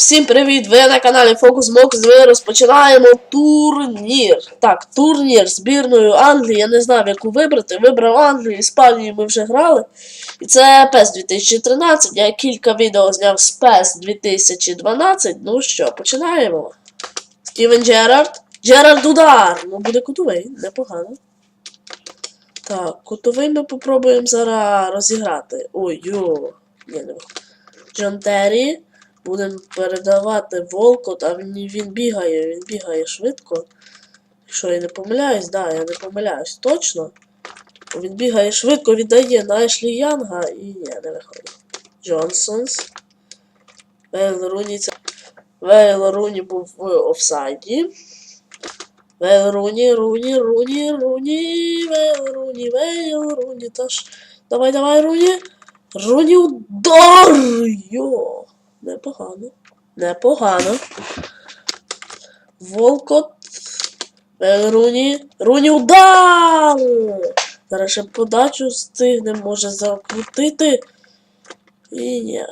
Всім привіт! Ви на каналі Focus Mocus. Ми розпочинаємо турнір. Так, турнір збірною Англії. Я не знав, яку вибрати. Вибрав Англію, Іспанію ми вже грали. І це PES 2013. Я кілька відео зняв з PES 2012. Ну що, починаємо. Стівен Джерард. Джерард удар! Ну, буде кутовий, непогано. Так, кутовий ми попробуємо зараз розіграти. Ой, йо. Джон Террі. Будемо передавати Волкот, а він, він бігає, він бігає швидко. Якщо я не помиляюсь, да, я не помиляюсь точно. Він бігає швидко, віддає на Ешлі Янга і ні, не виходить. Джонсонс. Вейл Руні це. Вейл Руні був в офсайді. Вейл Руні, Руні, Руні, Руні, Вейл Руні, Вейл Руні, та ж. Давай, давай, Руні. Руні удар! Йо! Непогано. Непогано. Волкот. Е, Руні. Руні удар! Зараз ще подачу встигне, може закрутити. І ні.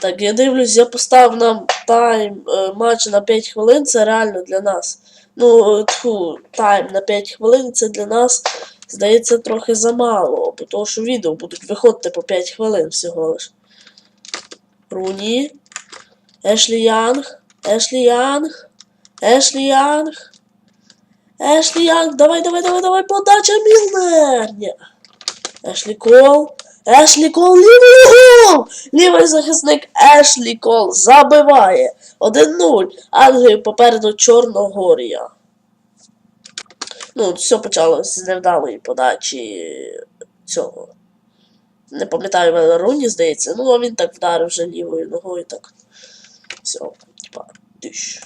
Так, я дивлюсь, я поставив нам тайм е, матч на 5 хвилин, це реально для нас. Ну, тьфу, тайм на 5 хвилин це для нас, здається, трохи замало, бо того, що відео будуть виходити по 5 хвилин всього лиш. Руні. Ешлі Янг. Ешлі Янг. Ешлі Янг. Ешлі Янг. Давай, давай, давай, давай. Подача Мілнер. Ні. Ешлі Кол. Ешлі Кол. Лівий гол. Лівий захисник Ешлі Кол забиває. 1-0. Англію попереду Чорногорія. Ну, все почалося з невдалої подачі цього. Не пам'ятаю, Вела Руні, здається. Ну, а він так вдарив вже лівою ногою, так. Все, типа, тиш.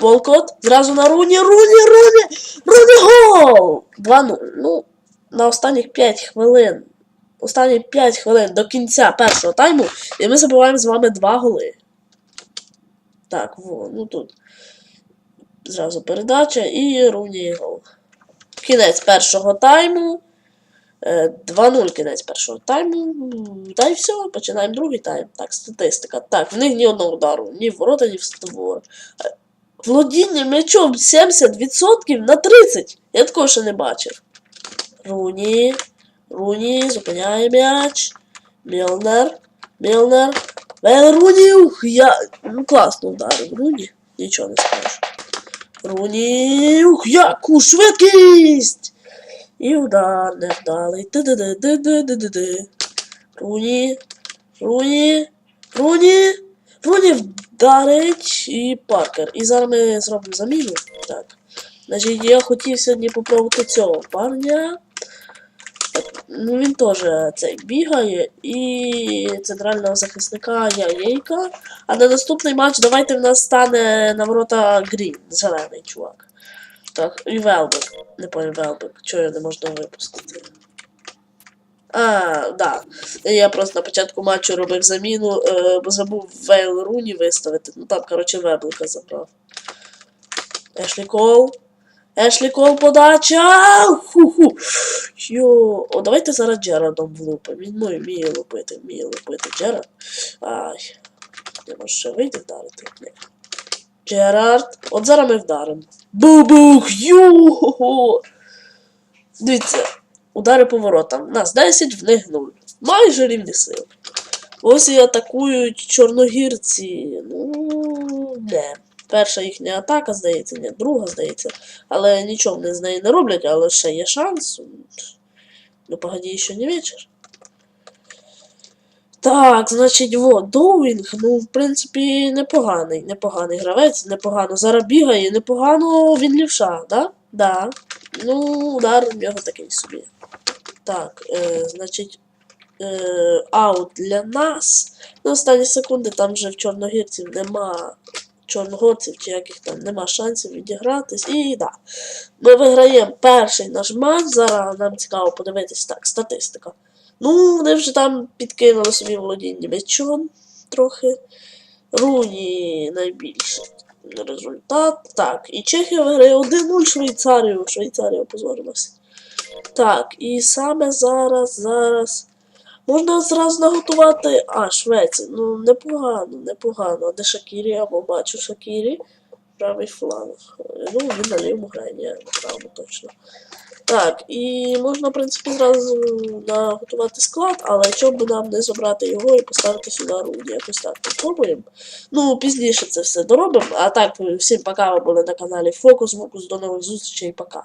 Волкот, зразу на Руні, Руні, Руні! Руні гол! 2-0. Ну, на останніх 5 хвилин. Останні 5 хвилин до кінця першого тайму, і ми забиваємо з вами 2 голи. Так, во, ну тут. Зразу передача і Руні гол. Кінець першого тайму. Е, 2-0 кінець першого тайму. Та й все, починаємо другий тайм. Так, статистика. Так, в них ні одного удару, ні в ворота, ні в створ. Е, Володіння м'ячом 70% на 30. Я такого ще не бачив. Руні. Руні, зупиняє м'яч. Мілнер. Мілнер. Вел Руні. Ух, я. Ну, класно ударив. Руні. Нічого не скажу. Руні. Ух, яку швидкість! І удар невдалий. Ти-ди-ди-ди-ди-ди-ди.Руні. Руні. Руні. Руні вдарить і Паркер. І зараз ми зробимо заміну. Так. Значить, я хотів сьогодні попробувати цього парня. Ну, він теж цей бігає і центрального захисника Яєйка. А на наступний матч давайте в нас стане на ворота Грін, зелений чувак. Так, і Велбек. Не пам'ятаю Велбек. Чого я не можна випустити? А, да. Я просто на початку матчу робив заміну, е, бо забув Вейл Руні виставити. Ну там, коротше, Веблика забрав. Ешлі Кол. Ешлі Кол подача! Ху-ху. Йо. О, давайте зараз Джерадом влупимо. Він ну, вміє лупити, вміє лупити Джерард. Ай. Не може ще вийти вдарити. Ні. Джерард. От зараз ми вдаримо. Бубух! Йо! Дивіться. Удари по воротам. Нас 10, в них 0. Майже рівні сили. Ось і атакують чорногірці. Ну, не. Перша їхня атака, здається, ні, друга, здається. Але нічого вони з неї не роблять, але ще є шанс. Ну, погоді, ще не вечір. Так, значить, вот, Доуінг, ну, в принципі, непоганий, непоганий гравець, непогано зараз бігає, непогано він лівша, да? Да. Ну, удар у нього такий собі. Так, е, значить, е, аут для нас. На останні секунди там вже в чорногірців нема чорногорців чи яких там нема шансів відігратись. І да. Ми виграємо перший наш матч. Зараз нам цікаво подивитись так, статистика. Ну, вони вже там підкинули собі володіння м'ячом трохи. Руні найбільший результат. Так, і Чехія виграє 1-0 Швейцарію. Швейцарія опозорилася. Так, і саме зараз, зараз Можна зразу наготувати. А, Швеція. Ну, непогано, непогано. Де Шакірі, або бачу Шакірі. Правий фланг. Ну, він на лівому грає, ні, на правому точно. Так, і можна, в принципі, зразу наготувати склад, але чому б нам не забрати його і поставити сюди руді. Якось так попробуємо. Ну, пізніше це все доробимо. А так, всім пока, ви були на каналі Фокус, Фокус, до нових зустрічей, пока.